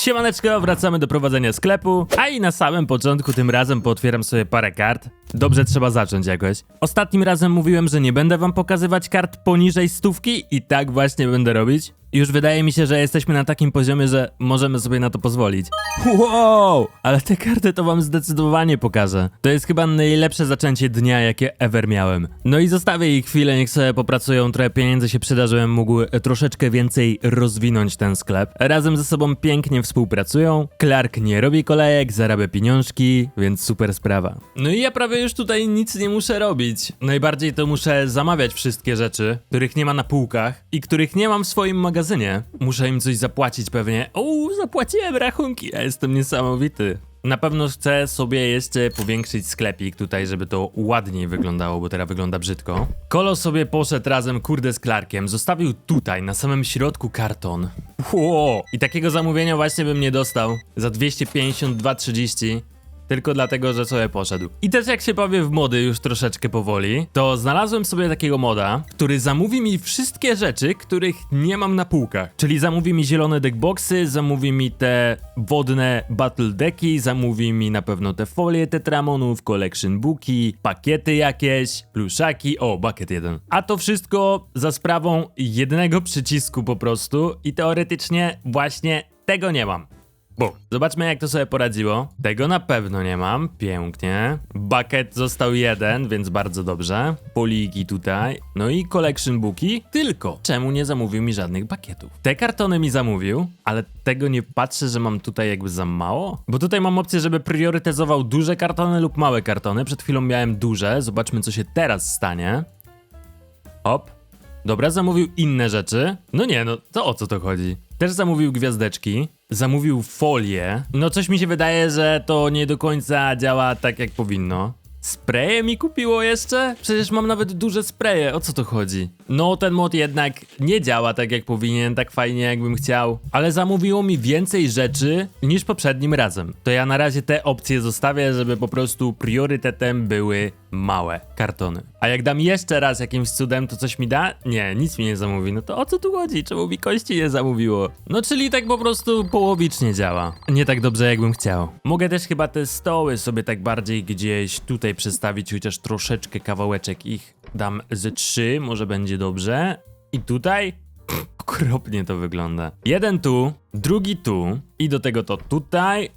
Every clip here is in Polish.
Siemaneczko, wracamy do prowadzenia sklepu, a i na samym początku tym razem pootwieram sobie parę kart. Dobrze, trzeba zacząć jakoś. Ostatnim razem mówiłem, że nie będę wam pokazywać kart poniżej stówki i tak właśnie będę robić. Już wydaje mi się, że jesteśmy na takim poziomie, że możemy sobie na to pozwolić. Wow! Ale te karty to wam zdecydowanie pokażę. To jest chyba najlepsze zaczęcie dnia, jakie ever miałem. No i zostawię ich chwilę, niech sobie popracują, trochę pieniędzy się przyda, żebym mógł e, troszeczkę więcej rozwinąć ten sklep. Razem ze sobą pięknie współpracują. Clark nie robi kolejek, zarabia pieniążki, więc super sprawa. No i ja prawie już tutaj nic nie muszę robić. Najbardziej to muszę zamawiać wszystkie rzeczy, których nie ma na półkach i których nie mam w swoim magazynie. Muszę im coś zapłacić pewnie. O, zapłaciłem rachunki, ja jestem niesamowity. Na pewno chcę sobie jeszcze powiększyć sklepik tutaj, żeby to ładniej wyglądało, bo teraz wygląda brzydko. Kolo sobie poszedł razem, kurde, z Clarkiem. Zostawił tutaj, na samym środku karton. Ło! I takiego zamówienia właśnie bym nie dostał. Za 252,30. Tylko dlatego, że sobie poszedł. I też jak się bawię w mody już troszeczkę powoli, to znalazłem sobie takiego moda, który zamówi mi wszystkie rzeczy, których nie mam na półkach. Czyli zamówi mi zielone deckboxy, zamówi mi te wodne battle decki, zamówi mi na pewno te folie tetramonów, collection booki, pakiety jakieś, pluszaki, o, bucket jeden. A to wszystko za sprawą jednego przycisku po prostu i teoretycznie właśnie tego nie mam. Bum. Zobaczmy jak to sobie poradziło. Tego na pewno nie mam. Pięknie. Bucket został jeden, więc bardzo dobrze. Poliki tutaj. No i collection booki. Tylko czemu nie zamówił mi żadnych bakietów? Te kartony mi zamówił, ale tego nie patrzę, że mam tutaj jakby za mało. Bo tutaj mam opcję, żeby priorytetyzował duże kartony lub małe kartony. Przed chwilą miałem duże. Zobaczmy co się teraz stanie. Hop. Dobra, zamówił inne rzeczy. No nie, no to o co to chodzi? Też zamówił gwiazdeczki, zamówił folię. No coś mi się wydaje, że to nie do końca działa tak jak powinno. Spreje mi kupiło jeszcze? Przecież mam nawet duże spreje, o co to chodzi? No ten mod jednak nie działa tak jak powinien, tak fajnie jakbym chciał, ale zamówiło mi więcej rzeczy niż poprzednim razem. To ja na razie te opcje zostawię, żeby po prostu priorytetem były małe kartony. A jak dam jeszcze raz jakimś cudem, to coś mi da? Nie, nic mi nie zamówi. No to o co tu chodzi? Czemu mi kości nie zamówiło? No czyli tak po prostu połowicznie działa. Nie tak dobrze jakbym chciał. Mogę też chyba te stoły sobie tak bardziej gdzieś tutaj przestawić, chociaż troszeczkę kawałeczek ich dam ze trzy, może będzie dobrze. I tutaj Pff, okropnie to wygląda. Jeden tu, drugi tu i do tego to tutaj,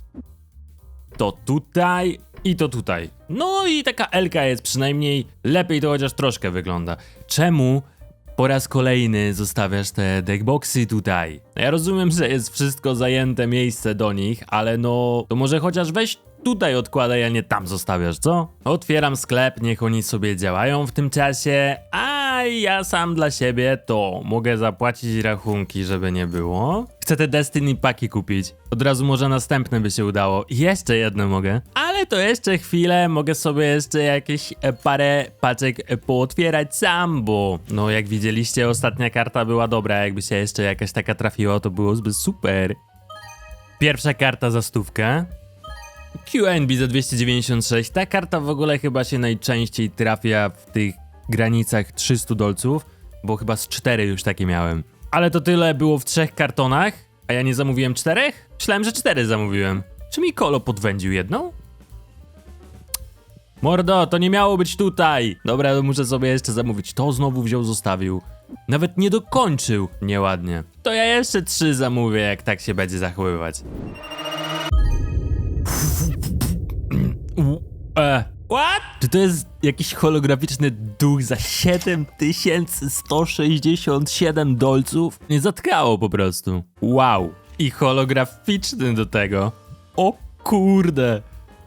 to tutaj i to tutaj. No i taka Elka jest przynajmniej lepiej to chociaż troszkę wygląda. Czemu po raz kolejny zostawiasz te deckboxy tutaj? No Ja rozumiem, że jest wszystko zajęte miejsce do nich, ale no to może chociaż weź tutaj odkładaj, a nie tam zostawiasz, co? Otwieram sklep, niech oni sobie działają w tym czasie, a ja sam dla siebie to mogę zapłacić rachunki, żeby nie było. Chcę te Destiny paki kupić. Od razu może następne by się udało. Jeszcze jedno mogę. Ale to jeszcze chwilę, mogę sobie jeszcze jakieś e, parę paczek e, pootwierać sam, bo no jak widzieliście ostatnia karta była dobra, jakby się jeszcze jakaś taka trafiła, to byłoby super. Pierwsza karta za stówkę. QNB za 296. Ta karta w ogóle chyba się najczęściej trafia w tych granicach 300 dolców, bo chyba z 4 już takie miałem. Ale to tyle było w trzech kartonach, a ja nie zamówiłem czterech? Myślałem, że cztery zamówiłem. Czy mi kolo podwędził jedną? Mordo, to nie miało być tutaj! Dobra, to muszę sobie jeszcze zamówić. To znowu wziął, zostawił. Nawet nie dokończył. Nieładnie. To ja jeszcze trzy zamówię, jak tak się będzie zachowywać. E. What? Czy to jest jakiś holograficzny duch za 7167 dolców? Nie zatkało po prostu. Wow. I holograficzny do tego. O kurde.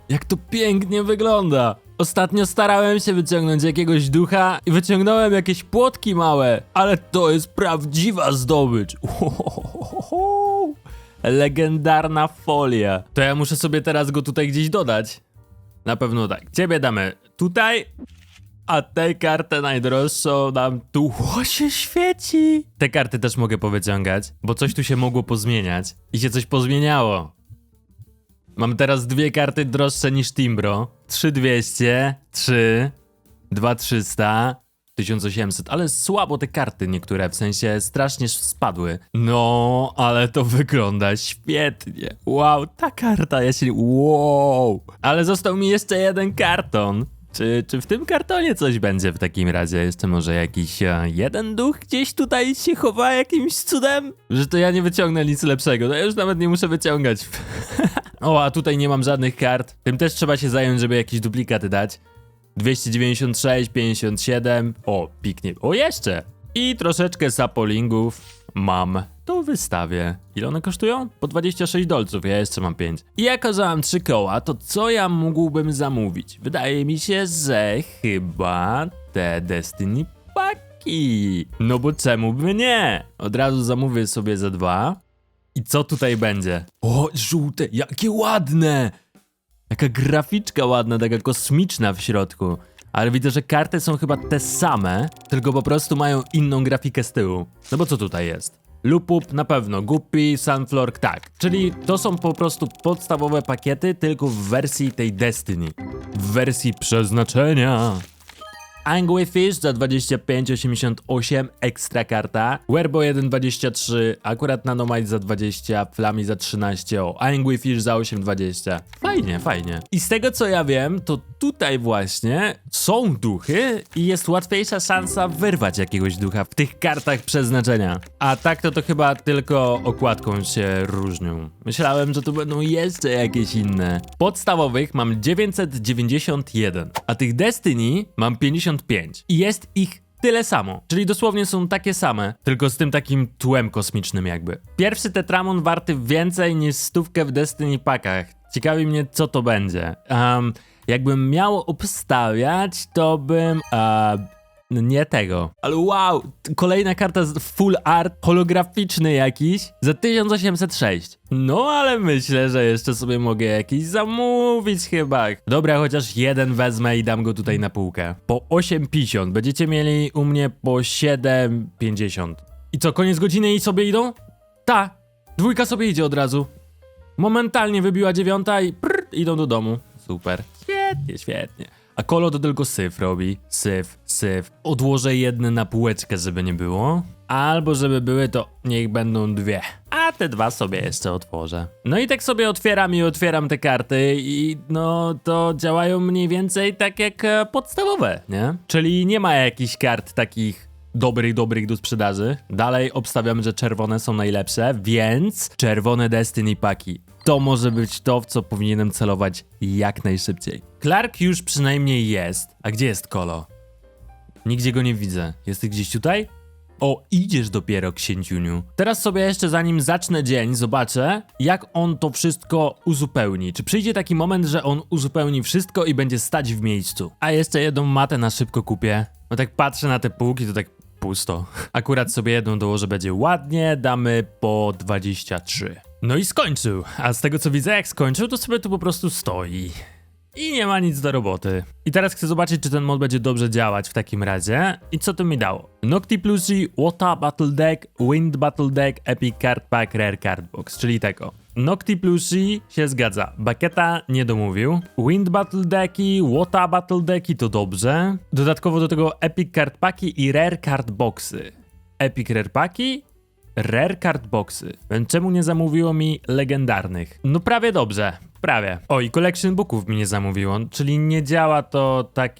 Jak to pięknie wygląda. Ostatnio starałem się wyciągnąć jakiegoś ducha i wyciągnąłem jakieś płotki małe, ale to jest prawdziwa zdobycz. Uhohoho. Legendarna folia. To ja muszę sobie teraz go tutaj gdzieś dodać. Na pewno tak. Ciebie damy tutaj, a tę kartę najdroższą dam tu. O, się świeci! Te karty też mogę powyciągać, bo coś tu się mogło pozmieniać. I się coś pozmieniało. Mam teraz dwie karty droższe niż Timbro. 3200, 3, 2300, 1800, ale słabo te karty niektóre, w sensie strasznie spadły. No, ale to wygląda świetnie. Wow, ta karta, ja. Wow! Ale został mi jeszcze jeden karton. Czy, czy w tym kartonie coś będzie w takim razie? Jeszcze może jakiś e, jeden duch gdzieś tutaj się chowa jakimś cudem? Że to ja nie wyciągnę nic lepszego, no ja już nawet nie muszę wyciągać. o, a tutaj nie mam żadnych kart. Tym też trzeba się zająć, żeby jakieś duplikaty dać. 296, 57. O, piknie. O, jeszcze! I troszeczkę sapolingów mam. To wystawię. Ile one kosztują? Po 26 dolców, ja jeszcze mam 5. I jako, że mam 3 koła, to co ja mógłbym zamówić? Wydaje mi się, że chyba te Destiny Paki. No bo czemu by nie? Od razu zamówię sobie za dwa. I co tutaj będzie? O, żółte, jakie ładne! Jaka graficzka ładna, taka kosmiczna w środku. Ale widzę, że karty są chyba te same, tylko po prostu mają inną grafikę z tyłu. No bo co tutaj jest? Lupup na pewno, Guppy, Sunflower tak. Czyli to są po prostu podstawowe pakiety, tylko w wersji tej Destiny. W wersji przeznaczenia. Angryfish za 25,88 ekstra karta, Werbo 1,23, akurat Nanomite za 20, Flami za 13, o, Angryfish za 8,20. Fajnie, fajnie. I z tego co ja wiem, to tutaj właśnie są duchy i jest łatwiejsza szansa wyrwać jakiegoś ducha w tych kartach przeznaczenia. A tak to to chyba tylko okładką się różnią. Myślałem, że tu będą jeszcze jakieś inne. Podstawowych mam 991, a tych Destiny mam 55. I jest ich tyle samo. Czyli dosłownie są takie same, tylko z tym takim tłem kosmicznym jakby. Pierwszy Tetramon warty więcej niż stówkę w Destiny Packach. Ciekawi mnie, co to będzie. Um, jakbym miał obstawiać, to bym... Uh, nie tego. Ale wow, kolejna karta z full art, holograficzny jakiś, za 1806. No ale myślę, że jeszcze sobie mogę jakiś zamówić chyba. Dobra, chociaż jeden wezmę i dam go tutaj na półkę. Po 8,50. Będziecie mieli u mnie po 7,50. I co, koniec godziny i sobie idą? Ta, dwójka sobie idzie od razu. Momentalnie wybiła dziewiąta i idą do domu. Super. Świetnie, świetnie. A kolo to tylko syf robi. Syf, syf. Odłożę jedne na półeczkę, żeby nie było. Albo żeby były, to niech będą dwie. A te dwa sobie jeszcze otworzę. No i tak sobie otwieram i otwieram te karty i no to działają mniej więcej tak jak e, podstawowe, nie? Czyli nie ma jakichś kart takich dobrych, dobrych do sprzedaży. Dalej obstawiam, że czerwone są najlepsze, więc czerwone Destiny Paki. To może być to, w co powinienem celować jak najszybciej. Clark już przynajmniej jest. A gdzie jest Kolo? Nigdzie go nie widzę. Jesteś gdzieś tutaj? O, idziesz dopiero, księciuniu. Teraz sobie jeszcze zanim zacznę dzień, zobaczę, jak on to wszystko uzupełni. Czy przyjdzie taki moment, że on uzupełni wszystko i będzie stać w miejscu? A jeszcze jedną matę na szybko kupię. No tak patrzę na te półki, to tak pusto. Akurat sobie jedną dołożę, będzie ładnie, damy po 23. No i skończył. A z tego co widzę, jak skończył, to sobie tu po prostu stoi. I nie ma nic do roboty. I teraz chcę zobaczyć, czy ten mod będzie dobrze działać w takim razie. I co to mi dało? Nocti Plushie, Water Battle Deck, Wind Battle Deck, Epic Card Pack, Rare Card Box, czyli tego. Nocti Plushie się zgadza. Baketa nie domówił. Wind Battle Decki, Water Battle Decki to dobrze. Dodatkowo do tego Epic Card Packi i Rare Card Boxy. Epic Rare Packi, Rare Card Boxy. Czemu nie zamówiło mi legendarnych? No prawie dobrze, prawie. O i Collection Booków mi nie zamówiło, czyli nie działa to tak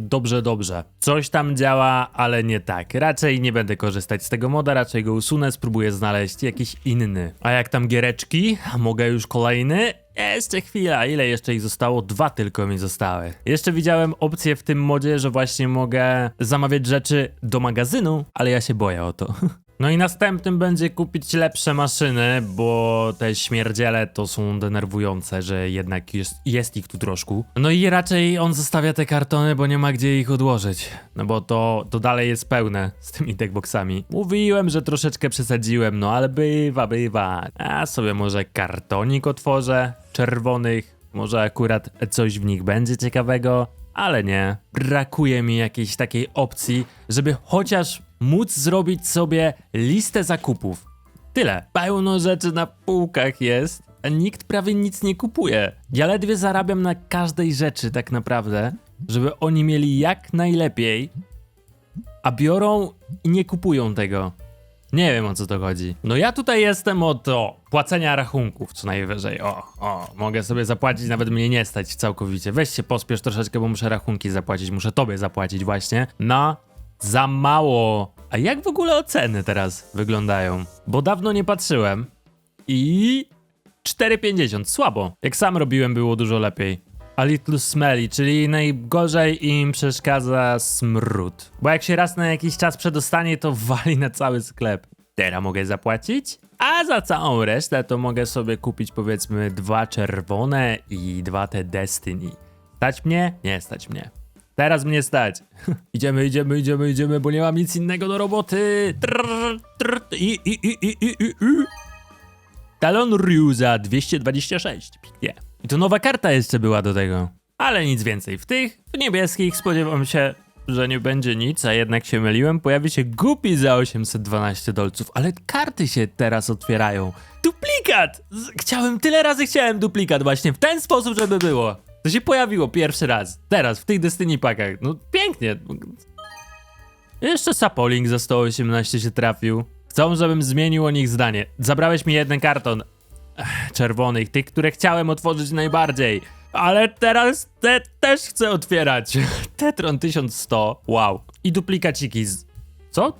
dobrze, dobrze. Coś tam działa, ale nie tak. Raczej nie będę korzystać z tego moda, raczej go usunę, spróbuję znaleźć jakiś inny. A jak tam giereczki? Mogę już kolejny? Jeszcze chwila, ile jeszcze ich zostało? Dwa tylko mi zostały. Jeszcze widziałem opcję w tym modzie, że właśnie mogę zamawiać rzeczy do magazynu, ale ja się boję o to. No i następnym będzie kupić lepsze maszyny, bo te śmierdziele to są denerwujące, że jednak jest, jest ich tu troszkę. No i raczej on zostawia te kartony, bo nie ma gdzie ich odłożyć. No bo to, to dalej jest pełne z tymi deckboxami. Mówiłem, że troszeczkę przesadziłem, no ale bywa, bywa. A sobie może kartonik otworzę, czerwonych. Może akurat coś w nich będzie ciekawego, ale nie. Brakuje mi jakiejś takiej opcji, żeby chociaż móc zrobić sobie listę zakupów. Tyle. Pełno rzeczy na półkach jest, a nikt prawie nic nie kupuje. Ja ledwie zarabiam na każdej rzeczy tak naprawdę, żeby oni mieli jak najlepiej. a biorą i nie kupują tego. Nie wiem o co to chodzi. No ja tutaj jestem od o, płacenia rachunków co najwyżej. O, o, mogę sobie zapłacić, nawet mnie nie stać całkowicie. Weź się pospiesz troszeczkę, bo muszę rachunki zapłacić, muszę tobie zapłacić właśnie. No, za mało. A jak w ogóle oceny teraz wyglądają? Bo dawno nie patrzyłem. I 4,50, słabo. Jak sam robiłem, było dużo lepiej. A little smelly, czyli najgorzej im przeszkadza smród. Bo jak się raz na jakiś czas przedostanie, to wali na cały sklep. Teraz mogę zapłacić, a za całą resztę to mogę sobie kupić powiedzmy dwa czerwone i dwa te Destiny. Stać mnie? Nie stać mnie. Teraz mnie stać. idziemy, idziemy, idziemy, idziemy, bo nie mam nic innego do roboty. Trrr, trrr, i, i, i, i, i, i, i. Talon Ryu za 226. Pięknie. I to nowa karta jeszcze była do tego. Ale nic więcej. W tych w niebieskich spodziewam się, że nie będzie nic, a jednak się myliłem. Pojawi się Guppy za 812 dolców, ale karty się teraz otwierają. Duplikat! Chciałem, tyle razy chciałem duplikat właśnie w ten sposób, żeby było. To się pojawiło pierwszy raz. Teraz, w tych Destiny pakach. No pięknie. Jeszcze Sapoling za 118 się trafił. Chcą, żebym zmienił o nich zdanie. Zabrałeś mi jeden karton Ech, czerwonych, tych, które chciałem otworzyć najbardziej. Ale teraz te też chcę otwierać. Tetron 1100, wow. I duplikaciki z... Co?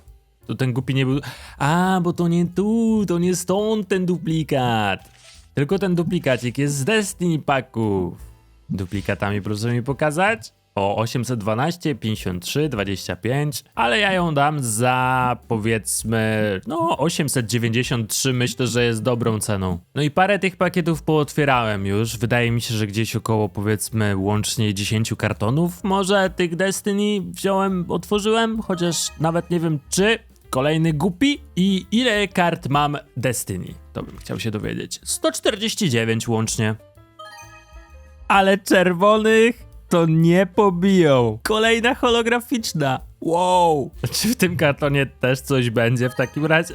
To ten głupi nie był... A, bo to nie tu, to nie stąd ten duplikat. Tylko ten duplikacik jest z Destiny Packów. Duplikatami proszę mi pokazać. O 812, 53, 25, ale ja ją dam za powiedzmy, no 893 myślę, że jest dobrą ceną. No i parę tych pakietów pootwierałem już, wydaje mi się, że gdzieś około powiedzmy łącznie 10 kartonów może tych Destiny wziąłem, otworzyłem, chociaż nawet nie wiem czy. Kolejny gupi i ile kart mam Destiny? To bym chciał się dowiedzieć. 149 łącznie ale czerwonych to nie pobiją. Kolejna holograficzna. Wow. Czy w tym kartonie też coś będzie w takim razie?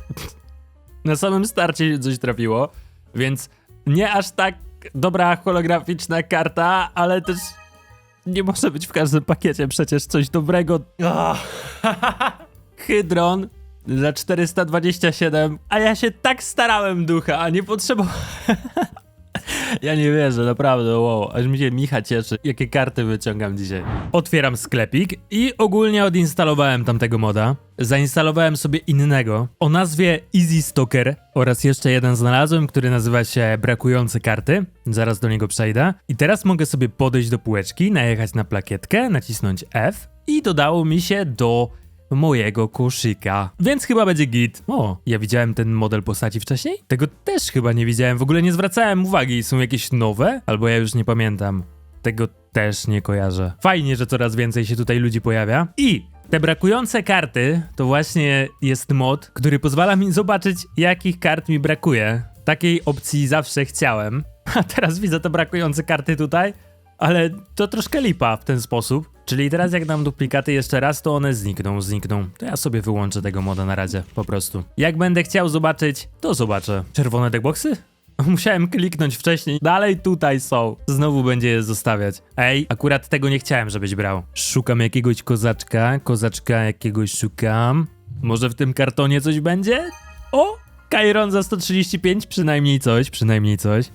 Na samym starcie się coś trafiło, więc nie aż tak dobra holograficzna karta, ale też nie może być w każdym pakiecie przecież coś dobrego. Ah. Hydron za 427, a ja się tak starałem ducha, a nie potrzebowałem. Ja nie wierzę, naprawdę, wow, aż mi się Micha cieszy, jakie karty wyciągam dzisiaj. Otwieram sklepik i ogólnie odinstalowałem tamtego moda. Zainstalowałem sobie innego o nazwie Easy Stocker oraz jeszcze jeden znalazłem, który nazywa się Brakujące karty. Zaraz do niego przejdę. I teraz mogę sobie podejść do półeczki, najechać na plakietkę, nacisnąć F i dodało mi się do mojego koszyka. Więc chyba będzie git. O, ja widziałem ten model postaci wcześniej? Tego też chyba nie widziałem, w ogóle nie zwracałem uwagi. Są jakieś nowe? Albo ja już nie pamiętam. Tego też nie kojarzę. Fajnie, że coraz więcej się tutaj ludzi pojawia. I te brakujące karty to właśnie jest mod, który pozwala mi zobaczyć, jakich kart mi brakuje. Takiej opcji zawsze chciałem. A teraz widzę te brakujące karty tutaj, ale to troszkę lipa w ten sposób. Czyli teraz jak dam duplikaty jeszcze raz, to one znikną, znikną. To ja sobie wyłączę tego moda na razie, po prostu. Jak będę chciał zobaczyć, to zobaczę. Czerwone deckboxy? Musiałem kliknąć wcześniej. Dalej tutaj są. Znowu będzie je zostawiać. Ej, akurat tego nie chciałem, żebyś brał. Szukam jakiegoś kozaczka. Kozaczka jakiegoś szukam. Może w tym kartonie coś będzie? O! Kairon za 135, przynajmniej coś, przynajmniej coś.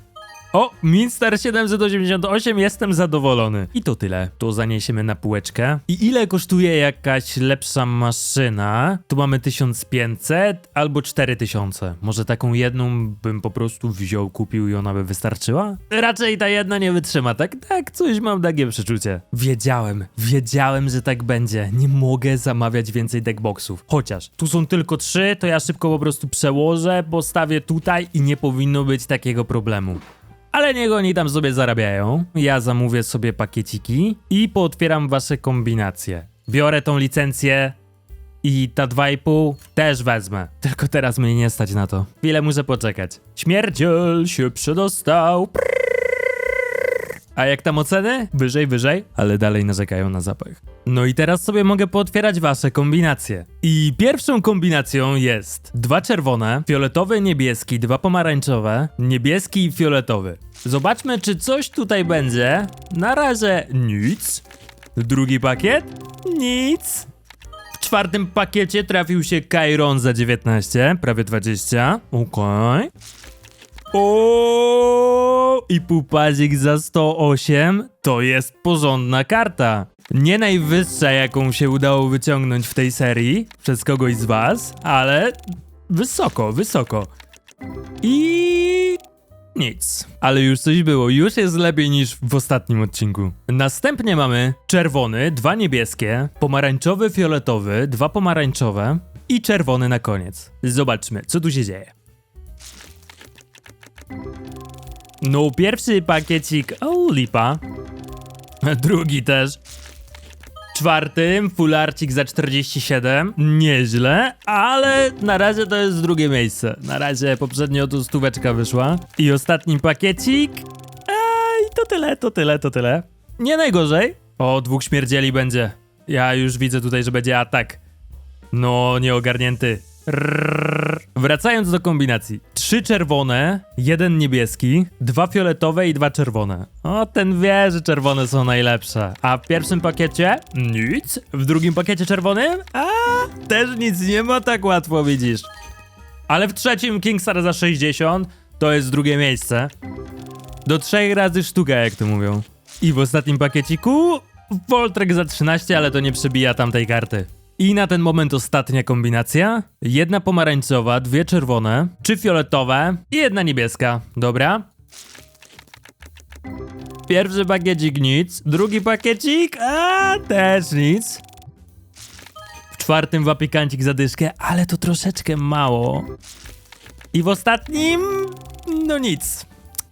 O, Minster 788, jestem zadowolony. I to tyle. To zaniesiemy na półeczkę. I ile kosztuje jakaś lepsza maszyna? Tu mamy 1500 albo 4000. Może taką jedną bym po prostu wziął, kupił i ona by wystarczyła? Raczej ta jedna nie wytrzyma, tak? Tak, coś mam takie przeczucie. Wiedziałem, wiedziałem, że tak będzie. Nie mogę zamawiać więcej deckboxów. Chociaż tu są tylko trzy, to ja szybko po prostu przełożę, postawię tutaj i nie powinno być takiego problemu. Ale niech oni tam sobie zarabiają. Ja zamówię sobie pakieciki i pootwieram wasze kombinacje. Biorę tą licencję i ta 2,5 też wezmę. Tylko teraz mnie nie stać na to. Chwilę muszę poczekać. Śmierdziel się przedostał. A jak tam oceny? Wyżej, wyżej, ale dalej narzekają na zapach. No i teraz sobie mogę pootwierać wasze kombinacje. I pierwszą kombinacją jest dwa czerwone, fioletowy, niebieski, dwa pomarańczowe, niebieski i fioletowy. Zobaczmy, czy coś tutaj będzie. Na razie nic. Drugi pakiet? Nic. czwartym pakiecie trafił się Kairon za 19, prawie 20. Okej. O i pupazik za 108 to jest porządna karta. Nie najwyższa, jaką się udało wyciągnąć w tej serii przez kogoś z was, ale wysoko, wysoko. I nic. Ale już coś było, już jest lepiej niż w ostatnim odcinku. Następnie mamy czerwony, dwa niebieskie, pomarańczowy, fioletowy, dwa pomarańczowe i czerwony na koniec. Zobaczmy, co tu się dzieje. No, pierwszy pakiecik, o lipa. Drugi też. Czwartym, fularcik za 47. Nieźle, ale na razie to jest drugie miejsce. Na razie poprzednio tu stóweczka wyszła. I ostatni pakiecik. Ej, to tyle, to tyle, to tyle. Nie najgorzej. O, dwóch śmierdzieli będzie. Ja już widzę tutaj, że będzie atak. No, nieogarnięty. Wracając do kombinacji. Trzy czerwone, jeden niebieski, dwa fioletowe i dwa czerwone. O, ten wie, że czerwone są najlepsze. A w pierwszym pakiecie? Nic. W drugim pakiecie czerwonym? A, też nic nie ma tak łatwo, widzisz. Ale w trzecim Kingstar za 60 to jest drugie miejsce. Do trzech razy sztuka, jak to mówią. I w ostatnim pakieciku Voltrek za 13, ale to nie przebija tamtej karty. I na ten moment ostatnia kombinacja. Jedna pomarańczowa, dwie czerwone, trzy fioletowe i jedna niebieska. Dobra? Pierwszy pakiecik nic, drugi pakiecik, a też nic. W czwartym wapikancik zadyszkę, ale to troszeczkę mało. I w ostatnim, no nic.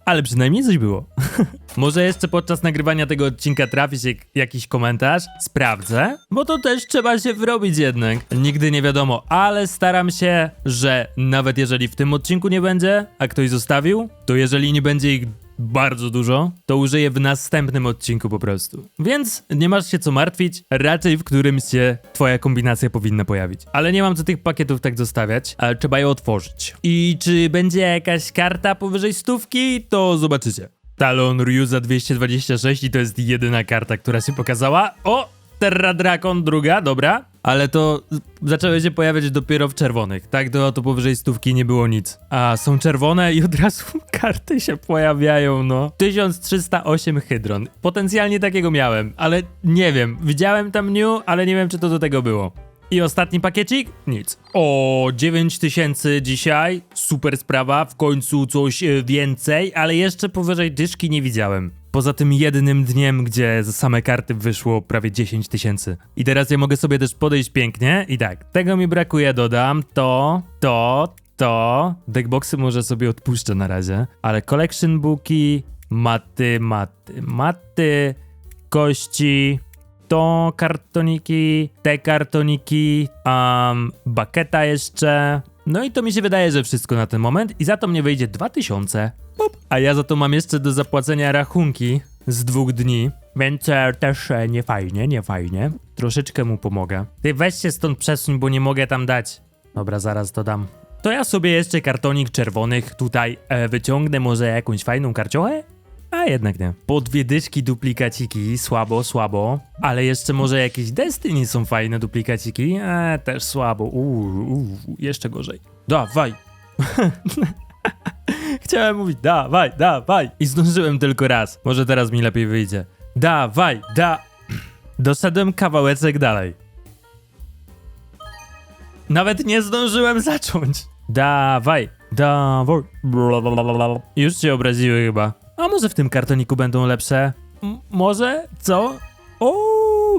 Ale przynajmniej coś było. Może jeszcze podczas nagrywania tego odcinka trafi się jakiś komentarz? Sprawdzę, bo to też trzeba się wrobić jednak. Nigdy nie wiadomo, ale staram się, że nawet jeżeli w tym odcinku nie będzie, a ktoś zostawił, to jeżeli nie będzie ich bardzo dużo, to użyję w następnym odcinku po prostu. Więc nie masz się co martwić, raczej w którymś się twoja kombinacja powinna pojawić. Ale nie mam co tych pakietów tak zostawiać, ale trzeba je otworzyć. I czy będzie jakaś karta powyżej stówki, to zobaczycie. Talon Ryu za 226 i to jest jedyna karta, która się pokazała. O! Terra Drakon druga, dobra. Ale to zaczęły się pojawiać dopiero w czerwonych. Tak, to, to powyżej stówki nie było nic. A są czerwone i od razu karty się pojawiają, no. 1308 Hydron. Potencjalnie takiego miałem, ale nie wiem. Widziałem tam new, ale nie wiem, czy to do tego było. I ostatni pakiecik? Nic. O, 9000 dzisiaj. Super sprawa. W końcu coś e, więcej, ale jeszcze powyżej dyszki nie widziałem. Poza tym jednym dniem, gdzie za same karty wyszło prawie 10 tysięcy. I teraz ja mogę sobie też podejść pięknie. I tak, tego mi brakuje, dodam. To, to, to. Deckboxy może sobie odpuszczę na razie. Ale collection booki, maty, maty, maty, kości, to kartoniki, te kartoniki, um, baketa jeszcze. No i to mi się wydaje, że wszystko na ten moment i za to mnie wyjdzie 2000. Pup. A ja za to mam jeszcze do zapłacenia rachunki z dwóch dni, więc e, też e, nie fajnie, nie fajnie. Troszeczkę mu pomogę. Ty weź się stąd przesuń, bo nie mogę tam dać. Dobra, zaraz to dam. To ja sobie jeszcze kartonik czerwonych tutaj e, wyciągnę, może jakąś fajną karciochę? A jednak nie. Po dwie dyszki duplikaciki, słabo, słabo. Ale jeszcze może jakieś Destiny są fajne duplikaciki? Eee, też słabo. Uuu, uu, jeszcze gorzej. Dawaj. Chciałem mówić dawaj, dawaj. I zdążyłem tylko raz. Może teraz mi lepiej wyjdzie. Dawaj, da... Doszedłem kawałeczek dalej. Nawet nie zdążyłem zacząć. Dawaj, dawaj. Już cię obraziły chyba. A może w tym kartoniku będą lepsze? M- może? Co? O,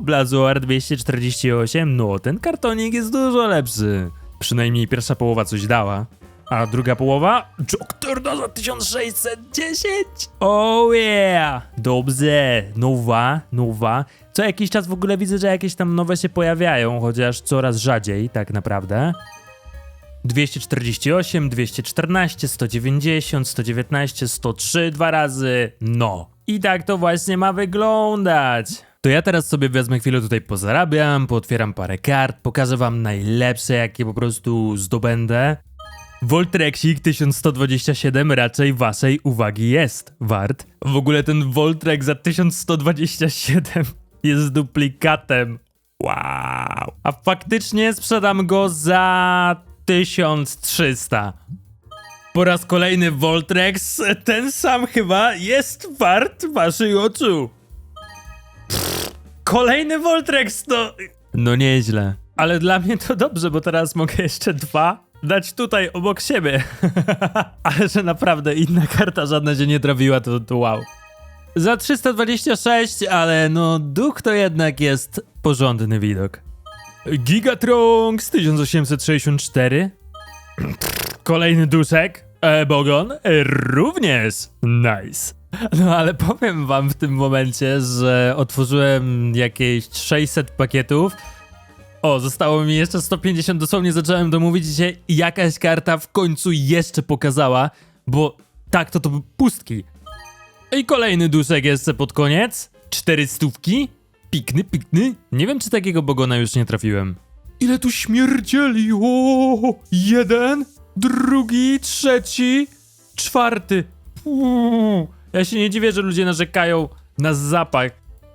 Blazuar 248. No, ten kartonik jest dużo lepszy. Przynajmniej pierwsza połowa coś dała. A druga połowa? Joktorda za 1610! Oh yeah! Dobrze, nowa, nowa. Co jakiś czas w ogóle widzę, że jakieś tam nowe się pojawiają, chociaż coraz rzadziej tak naprawdę. 248, 214, 190, 119, 103 dwa razy. No. I tak to właśnie ma wyglądać. To ja teraz sobie wezmę chwilę tutaj pozarabiam, pootwieram parę kart, pokażę wam najlepsze, jakie po prostu zdobędę. Voltrexik 1127 raczej waszej uwagi jest wart. W ogóle ten Voltrex za 1127 jest duplikatem. Wow. A faktycznie sprzedam go za 1300. Po raz kolejny Voltrex, ten sam chyba jest wart waszych oczu. Kolejny Voltrex to... No nieźle. Ale dla mnie to dobrze, bo teraz mogę jeszcze dwa dać tutaj obok siebie. Ale że naprawdę inna karta żadna się nie trafiła, to, to wow. Za 326, ale no duch to jednak jest porządny widok. Gigatrunk z 1864. Kolejny duszek. E, Bogon. E, również. Nice. No ale powiem wam w tym momencie, że otworzyłem jakieś 600 pakietów. O, zostało mi jeszcze 150, dosłownie zacząłem domówić i się jakaś karta w końcu jeszcze pokazała, bo tak to to były pustki. I kolejny duszek jeszcze pod koniec. Cztery stówki. Pikny, pikny. Nie wiem, czy takiego bogona już nie trafiłem. Ile tu śmierdzieli? O, jeden, drugi, trzeci, czwarty. Uuu. Ja się nie dziwię, że ludzie narzekają na zapach.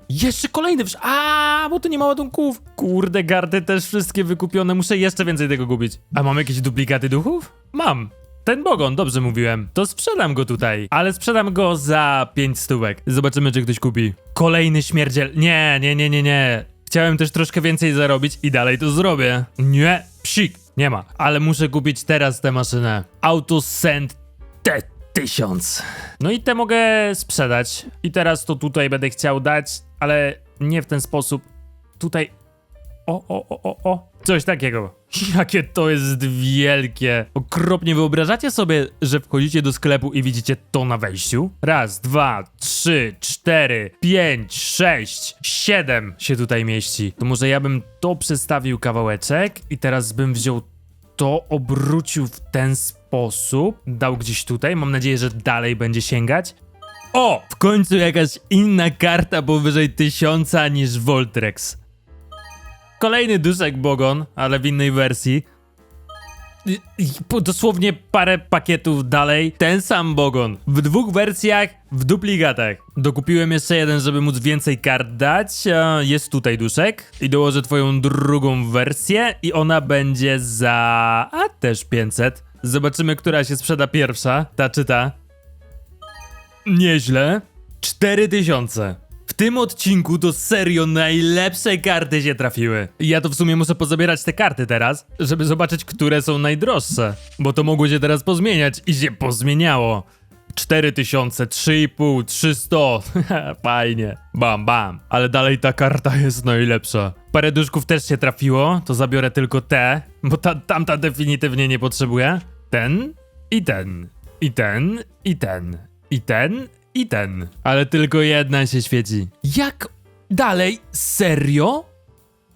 Jeszcze kolejny wsz... A, bo tu nie ma ładunków. Kurde, gardy też wszystkie wykupione. Muszę jeszcze więcej tego kupić. A mam jakieś duplikaty duchów? Mam. Ten bogon, dobrze mówiłem. To sprzedam go tutaj, ale sprzedam go za 5 stówek. Zobaczymy, czy ktoś kupi. Kolejny śmierdziel. Nie, nie, nie, nie, nie. Chciałem też troszkę więcej zarobić i dalej to zrobię. Nie, psik, nie ma. Ale muszę kupić teraz tę maszynę. AutoSend T1000. No i te mogę sprzedać. I teraz to tutaj będę chciał dać, ale nie w ten sposób. Tutaj o, o, o, o, o. Coś takiego. Jakie to jest wielkie. Okropnie wyobrażacie sobie, że wchodzicie do sklepu i widzicie to na wejściu? Raz, dwa, trzy, cztery, pięć, sześć, siedem się tutaj mieści. To może ja bym to przestawił kawałeczek i teraz bym wziął to, obrócił w ten sposób, dał gdzieś tutaj. Mam nadzieję, że dalej będzie sięgać. O! W końcu jakaś inna karta powyżej tysiąca niż Voltrex. Kolejny duszek Bogon, ale w innej wersji. I, i dosłownie parę pakietów dalej, ten sam Bogon. W dwóch wersjach, w duplikatach. Dokupiłem jeszcze jeden, żeby móc więcej kart dać. Jest tutaj duszek. I dołożę twoją drugą wersję i ona będzie za... a też 500. Zobaczymy, która się sprzeda pierwsza, ta czy ta. Nieźle. 4000. Tym odcinku to serio najlepsze karty się trafiły. Ja to w sumie muszę pozabierać te karty teraz, żeby zobaczyć, które są najdroższe. Bo to mogło się teraz pozmieniać i się pozmieniało. 4000, 3,5, 300. Fajnie. Bam, bam. Ale dalej ta karta jest najlepsza. Parę duszków też się trafiło, to zabiorę tylko te, bo ta, tamta definitywnie nie potrzebuje. Ten i ten. I ten, i ten. I ten, i ten. Ale tylko jedna się świeci. Jak dalej? Serio?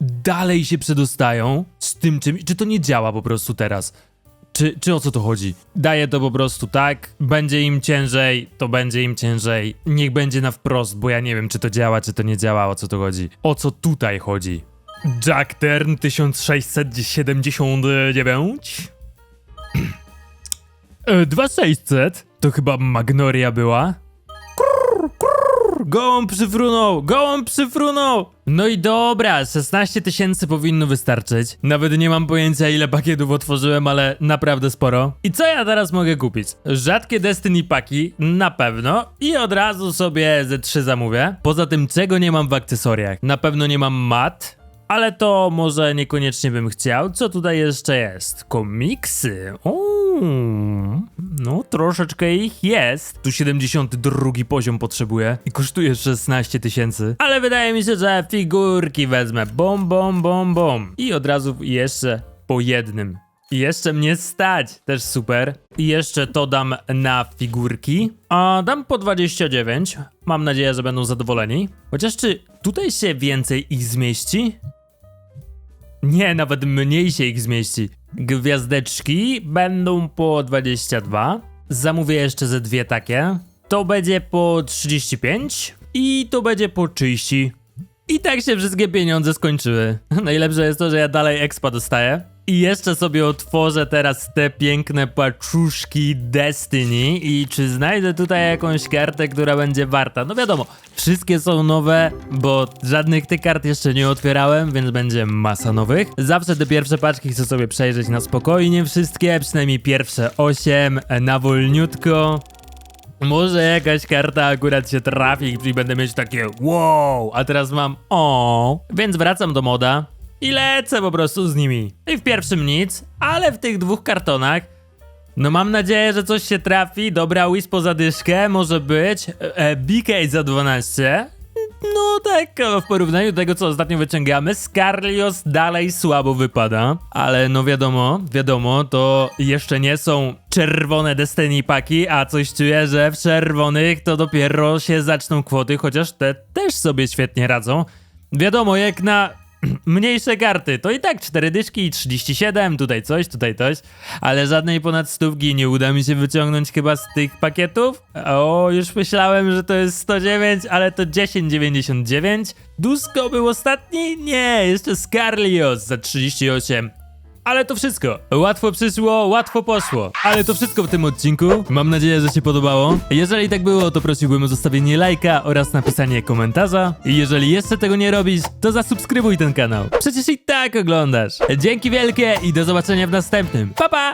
Dalej się przedostają z tym czym? Czy to nie działa po prostu teraz? Czy, czy o co to chodzi? Daję to po prostu tak, będzie im ciężej, to będzie im ciężej. Niech będzie na wprost, bo ja nie wiem, czy to działa, czy to nie działa, o co to chodzi. O co tutaj chodzi? Jack Tern 1679 E, 2600 to chyba Magnoria była. Gołąb przyfrunął! Gołąb przyfrunął! No i dobra, 16 tysięcy powinno wystarczyć. Nawet nie mam pojęcia ile pakietów otworzyłem, ale naprawdę sporo. I co ja teraz mogę kupić? Rzadkie Destiny paki, na pewno. I od razu sobie ze 3 zamówię. Poza tym czego nie mam w akcesoriach? Na pewno nie mam mat, ale to może niekoniecznie bym chciał. Co tutaj jeszcze jest? Komiksy. Uuu, no troszeczkę ich jest. Tu 72 poziom potrzebuję i kosztuje 16 tysięcy. Ale wydaje mi się, że figurki wezmę. Bom, bom, bom, bom. I od razu jeszcze po jednym. I jeszcze mnie stać, też super. I jeszcze to dam na figurki. A dam po 29. Mam nadzieję, że będą zadowoleni. Chociaż czy tutaj się więcej ich zmieści? Nie, nawet mniej się ich zmieści. Gwiazdeczki będą po 22. Zamówię jeszcze ze dwie takie. To będzie po 35 i to będzie po 30. I tak się wszystkie pieniądze skończyły. Najlepsze jest to, że ja dalej expa dostaję. I jeszcze sobie otworzę teraz te piękne paczuszki Destiny i czy znajdę tutaj jakąś kartę, która będzie warta. No wiadomo, wszystkie są nowe, bo żadnych tych kart jeszcze nie otwierałem, więc będzie masa nowych. Zawsze te pierwsze paczki chcę sobie przejrzeć na spokojnie wszystkie, przynajmniej pierwsze 8 na wolniutko. Może jakaś karta akurat się trafi i będę mieć takie wow, a teraz mam o. Więc wracam do moda i lecę po prostu z nimi. I w pierwszym nic, ale w tych dwóch kartonach no mam nadzieję, że coś się trafi. Dobra, Wispo za dyszkę, może być. E, e, BK za 12. No tak, w porównaniu do tego, co ostatnio wyciągamy, Scarlios dalej słabo wypada. Ale no wiadomo, wiadomo, to jeszcze nie są czerwone Destiny paki, a coś czuję, że w czerwonych to dopiero się zaczną kwoty, chociaż te też sobie świetnie radzą. Wiadomo, jak na mniejsze karty, to i tak 4 dyszki i 37, tutaj coś, tutaj coś, ale żadnej ponad stówki nie uda mi się wyciągnąć chyba z tych pakietów. O, już myślałem, że to jest 109, ale to 10,99. Dusko był ostatni? Nie, jeszcze Scarlios za 38. Ale to wszystko. Łatwo przyszło, łatwo poszło. Ale to wszystko w tym odcinku. Mam nadzieję, że się podobało. Jeżeli tak było, to prosiłbym o zostawienie lajka oraz napisanie komentarza. I jeżeli jeszcze tego nie robisz, to zasubskrybuj ten kanał. Przecież i tak oglądasz. Dzięki wielkie i do zobaczenia w następnym. Pa pa!